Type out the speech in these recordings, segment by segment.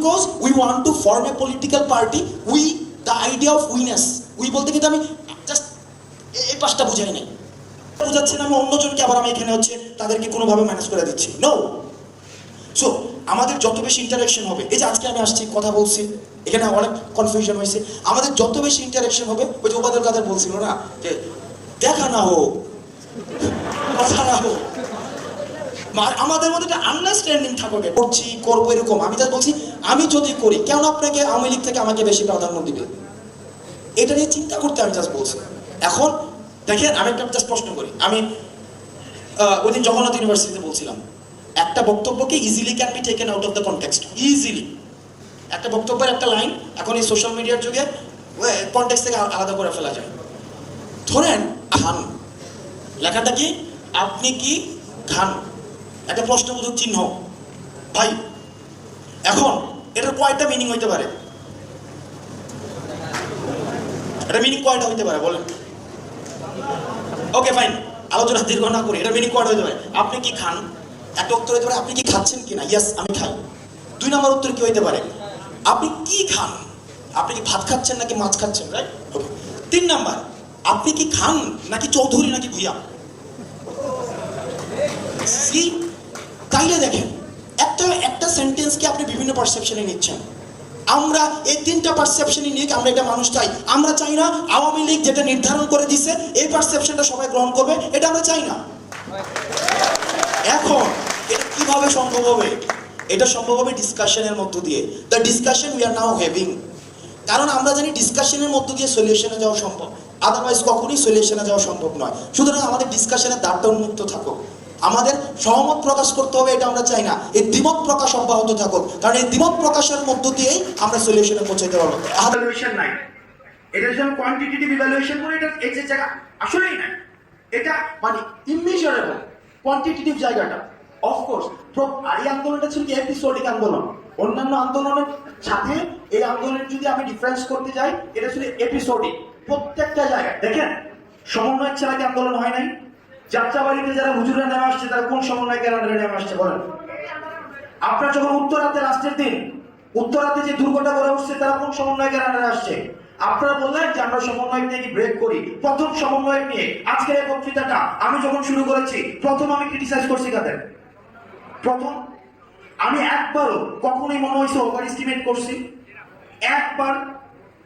Because we want to form a political party we the idea of oneness we বলতে কিন্তু আমি just এই পাশটা বুঝাই নাই। বোঝাচ্ছে না আমি অন্যজনকে আবার আমি এখানে হচ্ছে তাদেরকে কোনোভাবে ম্যানেজ করে দিচ্ছি। নো সো আমাদের যত বেশি ইন্টারাকশন হবে, এই যে আজকে আমি আসছি, কথা বলছি, এখানে অনেক কনফিউশন হয়েছে। আমাদের যত বেশি ইন্টারাকশন হবে, ওই যে ওবাদের কাদের বলছিল না, যে, দেখা না হোক, কথা না হোক। আমাদের মধ্যে একটা আন্ডারস্ট্যান্ডিং থাকবে করছি, করব এরকম। আমি যা বলছি, আমি যদি করি, কেন আপনাকে আওয়ামী লীগ থেকে আমাকে বেশি প্রাধান্য দিবে? এটা নিয়ে চিন্তা করতে আমি জাস্ট বলছি। এখন দেখেন, আমি একটা জাস্ট প্রশ্ন করি। আমি ওই দিন জগন্নাথ ইউনিভার্সিটিতে বলছিলাম, একটা বক্তব্যকে easily can be taken out of the context easily একটা বক্তব্যের একটা লাইন এখন এই সোশ্যাল মিডিয়ার যুগে কনটেক্সট থেকে আলাদা করে ফেলা যায়। ধরেন খান লেখাটা কি? আপনি কি খান একটা প্রশ্নবোধক চিহ্ন। ভাই, এখন এটার কয়টা মিনিং হইতে পারে? এটা মিনিং কয়টা হইতে পারে, বলেন? ওকে ফাইন আলোচনা দীর্ঘ না করি এটা মিনিং কয়টা হইতে পারে? আপনি কি খান? একটা উত্তর হইতে পারে, আপনি কি খাচ্ছেন কিনা? ইয়েস আমি খাই। দুই নম্বর উত্তর কি হইতে পারে? আপনি কি খান? আপনি কি ভাত খাচ্ছেন নাকি মাছ খাচ্ছেন রাইট তিন নাম্বার, আপনি কি খান নাকি চৌধুরী নাকি ভুইয়া? তাইলে দেখেন, একটা একটা সেন্টেন্সকে আপনি বিভিন্ন পারসেপশনে নিচ্ছেন। আমরা এই তিনটা পারসেপশনই নিয়ে আমরা এটা মানুষ চাই। আমরা চাই না আওয়ামী লীগ যেটা নির্ধারণ করে দিছে, এই পারসেপশনটা সবাই গ্রহণ করবে, এটা আমরা চাই না। এখন, এটা কীভাবে সম্ভব হবে? এটা সম্ভব হবে ডিসকাশনের মধ্য দিয়ে। The discussion we are now having কারণ আমরা জানি ডিসকাশনের মধ্য দিয়ে সলিউশনে যাওয়া সম্ভব। আদারওয়াইজ কখনোই সলিউশনে যাওয়া সম্ভব নয়। সুতরাং আমাদের ডিসকাশনের দ্বারটা উন্মুক্ত থাকুক। আমাদের সহমত প্রকাশ করতে হবে, এটা আমরা চাই না। এই দ্বিমত প্রকাশ অব্যাহত থাকুক। কারণ এই দ্বিমত প্রকাশের মধ্য দিয়েই আমরা সলিউশনে পৌঁছাতে পারব। আহ- নাই। এটা যখন কোয়ান্টিটেটিভ ইভ্যালুয়েশন করে, এটা এই যে জায়গা, আসলেই নাই। এটা মানে ইমেজারেবল কোয়ান্টিটেটিভ জায়গাটা। অফকোর্স এই আন্দোলনটা ছিল কি এপিসোডিক আন্দোলন। অন্যান্য আন্দোলনের সাথে এই আন্দোলনের যদি আমি ডিফারেন্স করতে যাই, এটা ছিল এপিসোডিক প্রত্যেকটা জায়গায়। দেখেন সমন্বয় ছাড়া কি আন্দোলন হয় নাই? যাত্রাবাড়িতে যারা হুজুরা নেমে আসছে, তারা কোন সমন্বয়কের আন্দোলনে নেমে আসছে বলেন? আপনার যখন উত্তরাতে লাস্টের দিন, উত্তরাতে যে দুর্ঘটনা করে উঠছে, তারা কোন সমন্বয়কের আন্ডারে আসছে? আপনারা বললেন যে আমরা সমন্বয় নিয়ে ব্রেক করি? প্রথম সমন্বয় নিয়ে আজকের এই বক্তৃতাটা আমি যখন শুরু করেছি, প্রথম আমি ক্রিটিসাইজ করছি কাদের? প্রথম, আমি একবারও কখনোই মনে হয়েছে ওভার এস্টিমেট করছি। একবার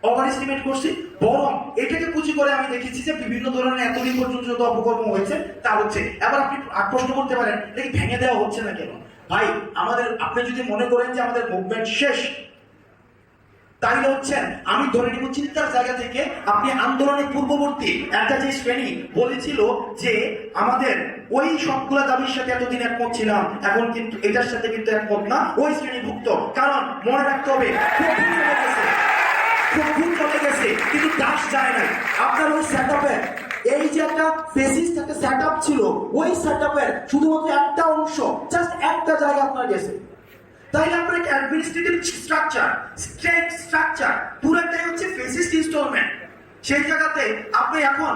ওভার এস্টিমেট করছি। বরং এটাকে পুঁজি করে আমি দেখেছি যে বিভিন্ন ধরনের এতদিন পর্যন্ত যত অপকর্ম হয়েছে তা হচ্ছে। এবার আপনি প্রশ্ন করতে পারেন কি ভেঙে দেওয়া হচ্ছে না কেন? ভাই, আমাদের, আপনি যদি মনে করেন যে আমাদের মুভমেন্ট শেষ, তাইলে হচ্ছেন আমি ধরে নিব চিন্তার জায়গা থেকে আপনি আন্দোলনের পূর্ববর্তী একটা যে শ্রেণি বলেছিল যে আমাদের ওই সবগুলা দাবির সাথে এতদিন একমত ছিলাম, এখন কিন্তু এটার সাথে কিন্তু একমত না, ওই শ্রেণীভুক্ত। কারণ মনে রাখতে হবে খুব ভুল চলে গেছে কিন্তু দাস যায় নাই। আপনার ওই সেট এই যে একটা ফেসিস্ট একটা সেট ছিল, ওই সেট শুধুমাত্র একটা অংশ জাস্ট একটা জায়গা আপনার গেছে। তাইলে আপনার অ্যাডমিনিস্ট্রেটিভ স্ট্রাকচার স্টেট স্ট্রাকচার পুরোটাই হচ্ছে ফেসিস্ট ইনস্টলমেন্ট সেই জায়গাতে আপনি এখন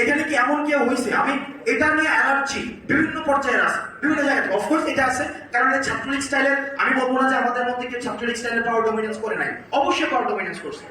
এখানে কি এমন কেউ হয়েছে আমি এটা নিয়ে অ্যালার্জি বিভিন্ন পর্যায়ের আছে। বিভিন্ন জায়গায় অফকোর্স এটা আছে, কারণ এটা ছাত্রলীগ স্টাইলের আমি বলব না যে আমাদের মধ্যে কেউ ছাত্রলীগ স্টাইলের পাওয়ার ডমিনেন্স করে নাই। অবশ্যই পাওয়ার ডমিনেন্স করছে।